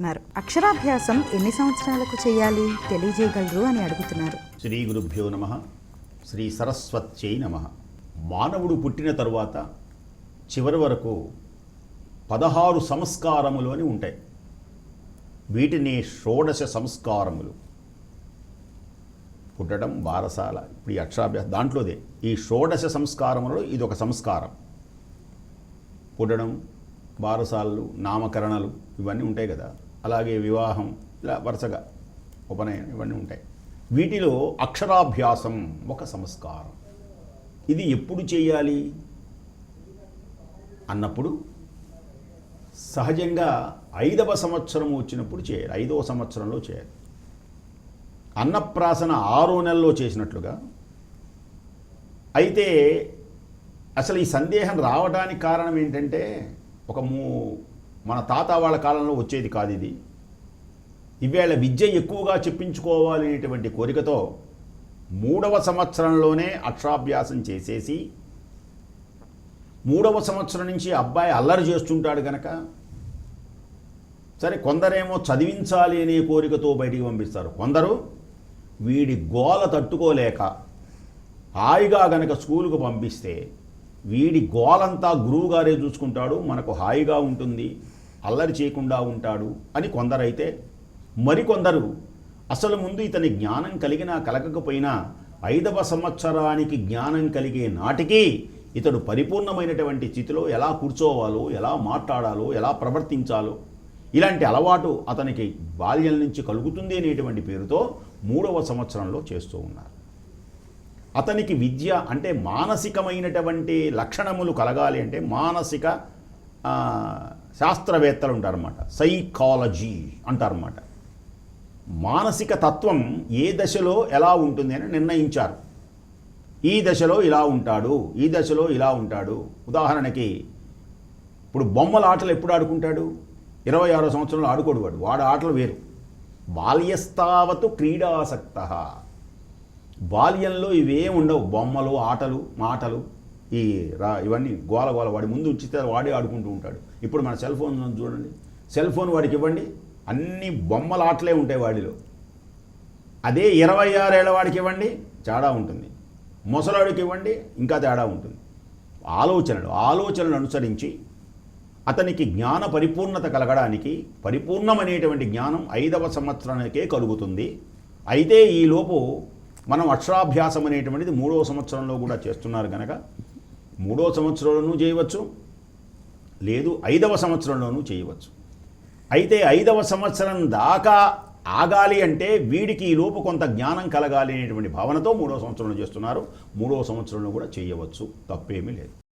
అన్నారు అక్షరాభ్యాసం ఎన్ని సంవత్సరాలకు చేయాలి? తెలియజేయగలరు అని అడుగుతున్నారు. శ్రీ గురుభ్యో నమ శ్రీ సరస్వత్యై నమ. మానవుడు పుట్టిన తరువాత చివరి వరకు పదహారు సంస్కారములు అని ఉంటాయి. వీటిని షోడశ సంస్కారములు. పుట్టడం బారసాల ఇప్పుడు ఈ అక్షరాభ్యాసం దాంట్లోదే. ఈ షోడశ సంస్కారములలో ఇది ఒక సంస్కారం. పుట్టడం బారసాలలు నామకరణలు ఇవన్నీ ఉంటాయి కదా. అలాగే వివాహం ఇలా వరుసగా ఉపనయనం ఇవన్నీ ఉంటాయి. వీటిలో అక్షరాభ్యాసం ఒక సంస్కారం. ఇది ఎప్పుడు చేయాలి? అన్నప్పుడు సహజంగా ఐదవ సంవత్సరం వచ్చినప్పుడు చేయాలి. ఐదవ సంవత్సరంలో చేయాలి. అన్నప్రాసన ఆరో నెలలో చేసినట్లుగా అయితే అసలు ఈ సందేహం రావడానికి కారణం ఏంటంటే ఒక మూ మన తాత వాళ్ళ కాలంలో వచ్చేది కాదు ఇది. ఇవేళ విద్య ఎక్కువగా చెప్పించుకోవాలి అనేటువంటి కోరికతో మూడవ సంవత్సరంలోనే అక్షరాభ్యాసం చేసేసి మూడవ సంవత్సరం నుంచి అబ్బాయి అల్లరి చేస్తుంటాడు కనుక సరే కొందరేమో చదివించాలి అనే కోరికతో బయటికి పంపిస్తారు. కొందరు వీడి గోల తట్టుకోలేక హాయిగా గనక స్కూలుకు పంపిస్తే వీడి గోలంతా గురువుగారే చూసుకుంటాడు మనకు హాయిగా ఉంటుంది అల్లరి చేయకుండా ఉంటాడు అని కొందరైతే మరికొందరు అసలు ముందు ఇతని జ్ఞానం కలిగినా కలగకపోయినా ఐదవ సంవత్సరానికి జ్ఞానం కలిగే నాటికి ఇతడు పరిపూర్ణమైనటువంటి స్థితిలో ఎలా కూర్చోవాలో ఎలా మాట్లాడాలో ఎలా ప్రవర్తించాలో ఇలాంటి అలవాటు అతనికి బాల్యం నుంచి కలుగుతుంది అనేటువంటి పేరుతో మూడవ సంవత్సరంలో చేస్తూ ఉన్నారు. అతనికి విద్య అంటే మానసికమైనటువంటి లక్షణములు కలగాలి అంటే మానసిక శాస్త్రవేత్తలు ఉంటారన్నమాట. సైకాలజీ అంటారన్నమాట. మానసిక తత్వం ఏ దశలో ఎలా ఉంటుంది అని నిర్ణయించారు. ఈ దశలో ఇలా ఉంటాడు ఈ దశలో ఇలా ఉంటాడు. ఉదాహరణకి ఇప్పుడు బొమ్మల ఆటలు ఎప్పుడు ఆడుకుంటాడు? ఇరవై ఆరో సంవత్సరంలో ఆడుకోడు వాడు. వాడు ఆటలు వేరు. బాల్యస్తావతు క్రీడాసక్త. బాల్యంలో ఇవేం ఉండవు. బొమ్మలు ఆటలు మాటలు ఈ రా ఇవన్నీ గోల గోల వాడి ముందు ఉంచితే వాడే ఆడుకుంటూ ఉంటాడు. ఇప్పుడు మన సెల్ ఫోన్ చూడండి. సెల్ ఫోన్ వాడికి ఇవ్వండి. అన్ని బొమ్మల ఆటలే ఉంటాయి వాడిలో. అదే ఇరవై ఆరేళ్ళ వాడికి ఇవ్వండి తేడా ఉంటుంది. ముసలాడికి ఇవ్వండి ఇంకా తేడా ఉంటుంది. ఆలోచనలు ఆలోచనలు అనుసరించి అతనికి జ్ఞాన పరిపూర్ణత కలగడానికి పరిపూర్ణమనేటువంటి జ్ఞానం ఐదవ సంవత్సరానికే కలుగుతుంది. అయితే ఈలోపు మనం అక్షరాభ్యాసం అనేటువంటిది మూడవ సంవత్సరంలో కూడా చేస్తున్నారు కనుక మూడవ సంవత్సరంలోనూ చేయవచ్చు లేదు ఐదవ సంవత్సరంలోనూ చేయవచ్చు. అయితే ఐదవ సంవత్సరం దాకా ఆగాలి అంటే వీడికి ఈ లోపు కొంత జ్ఞానం కలగాలి అనేటువంటి భావనతో మూడవ సంవత్సరంలో చేస్తున్నారు. మూడవ సంవత్సరంలో కూడా చేయవచ్చు తప్పేమీ లేదు.